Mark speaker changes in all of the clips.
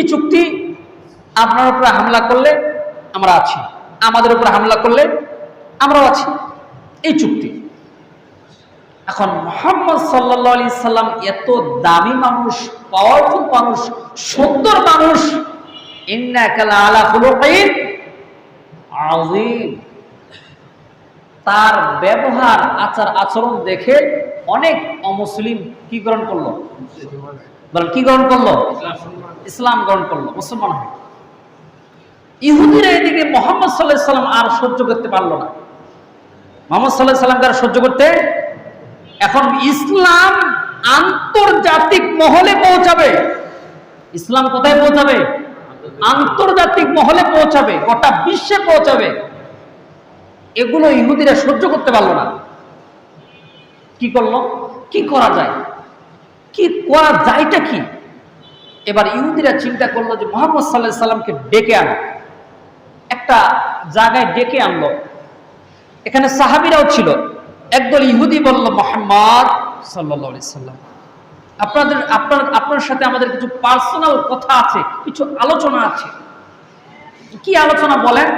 Speaker 1: কি চুক্তি? আপনার উপরে হামলা করলে আমরা আছি। আমাদের উপরে হামলা করলে আমরাও আছি। এই চুক্তি। এখন মোহাম্মদ সাল্লাহ আলি সাল্লাম এত দামি মানুষ পাওয়ারফুল মানুষ, সুন্দর মানুষ। তার ব্যবহার আচার আচরণ দেখে অনেক অমুসলিম কি গ্রহণ করল? বলেন, কি গ্রহণ করল? ইসলাম গ্রহণ করল, মুসলমান হয় ইহুদিরা এদিকে মোহাম্মদ সাল্লাহ সাল্লাম আর সহ্য করতে পারল না। মোহাম্মদ সাল্লাহ সাল্লামকে আর সহ্য করতে এখন ইসলাম আন্তর্জাতিক মহলে পৌঁছাবে। ইসলাম কোথায় পৌঁছাবে? আন্তর্জাতিক মহলে পৌঁছাবে, গোটা বিশ্বে পৌঁছাবে। এগুলো ইহুদিরা সহ্য করতে পারল না। কি করল? কি করা যায়? কি করা যায়টা কি? এবার ইহুদিরা চিন্তা করল যে মোহাম্মদ সাল্লাহ সাল্লামকে ডেকে আনো। একটা জায়গায় ডেকে আনলো। এখানে সাহাবিরাও ছিল। একদল ইহুদি বলল, মোহাম্মদ সাল্লাহ সাল্লাম, আপনাদের, আপনার আপনার সাথে আমাদের কিছু পার্সোনাল কথা আছে, কিছু আলোচনা আছে। কি আলোচনা বলেন?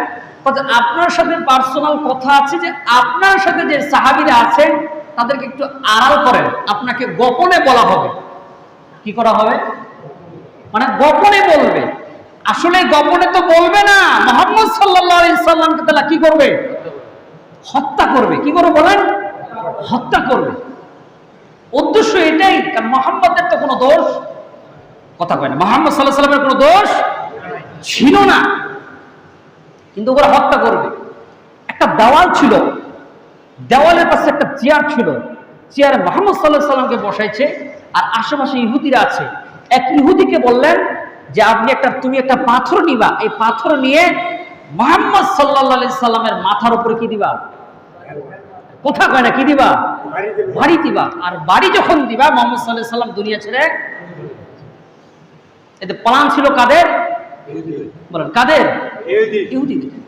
Speaker 1: আপনার সাথে পার্সোনাল কথা আছে যে আপনার সাথে যে সাহাবিরা আছেন তাদেরকে একটু আড়াল করেন। আপনাকে গোপনে বলা হবে। কি করা হবে? মানে গোপনে বলবে। আসলে গোপনে তো বলবে না। মোহাম্মদ সাল্লাহ সাল্লামকে তাহলে কি করবে? হত্যা করবে। কি করে বলেন? হত্যা করবে। উদ্দেশ্য এটাই, কারণ মোহাম্মদের তো কোনো দোষ, কথা কয় না, মোহাম্মদ সাল্লাহ সাল্লামের কোনো দোষ ছিল না। কিন্তু ওরা হত্যা করবে। একটা দেওয়াল ছিল। দেওয়ালের পাশে একটা চেয়ার ছিল। চেয়ারে মোহাম্মদ সাল্লাহ সাল্লামকে বসাইছে আর আশেপাশে ইহুদিরা আছে। এক ইহুদিকে বললেন যে আপনি একটা তুমি একটা পাথর নিবা। এই পাথর নিয়ে মোহাম্মদ সাল্লাহ সাল্লামের মাথার উপরে কি দিবা? কোথা কয় না কি দিবা? বাড়ি দিবা। আর বাড়ি যখন দিবা মোহাম্মদ সাল্লাহ সাল্লাম দুনিয়া ছেড়ে এতে প্লান ছিল কাদের? বলেন কাদের? ইহুদিদের।